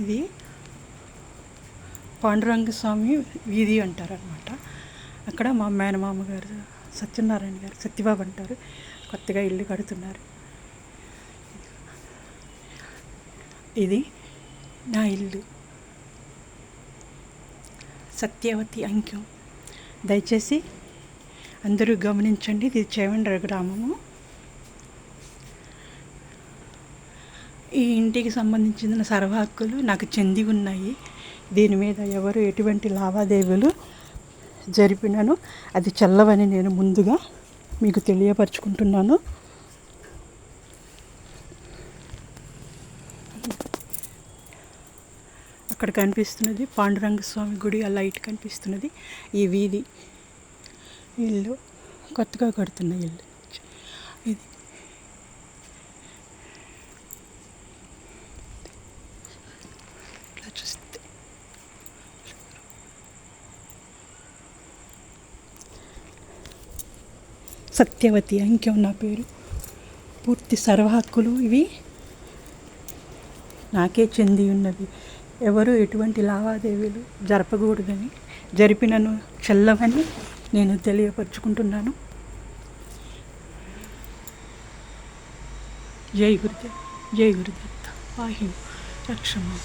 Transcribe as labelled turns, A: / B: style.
A: ఇది పాండురంగ స్వామి వీధి అంటారు అనమాట అక్కడ మా మేనమామ గారు సత్యనారాయణ గారు సత్యబాబు అంటారు. కొత్తగా ఇల్లు కడుతున్నారు. ఇది నా ఇల్లు. సత్యవతి అంక్యం దయచేసి అందరూ గమనించండి. ఇది చేవండ్ర గ్రామము. ఈ ఇంటికి సంబంధించిన సర్వ హక్కులు నాకు చెంది ఉన్నాయి. దీని మీద ఎవరు ఎటువంటి లావాదేవీలు జరిపినను అది చెల్లవని నేను ముందుగా మీకు తెలియపరచుకుంటున్నాను. అక్కడ కనిపిస్తున్నది పాండురంగ స్వామి గుడి ఆ లైట్ కనిపిస్తున్నది. ఈ వీధి ఇల్లు కొత్తగా కడుతున్న ఇల్లు. ఇది సత్యవతి అంకెం నా పేరు? పూర్తి సర్వ హక్కులు ఇవి. నాకే చెంది ఉన్నవి ఎవరు ఎటువంటి లావాదేవీలు జరపకూడదని జరిపినను చెల్లవని నేను తెలియపరుచుకుంటున్నాను. జై గురుదేవ్ జై గురుదత్త. వాహిని రక్షమా.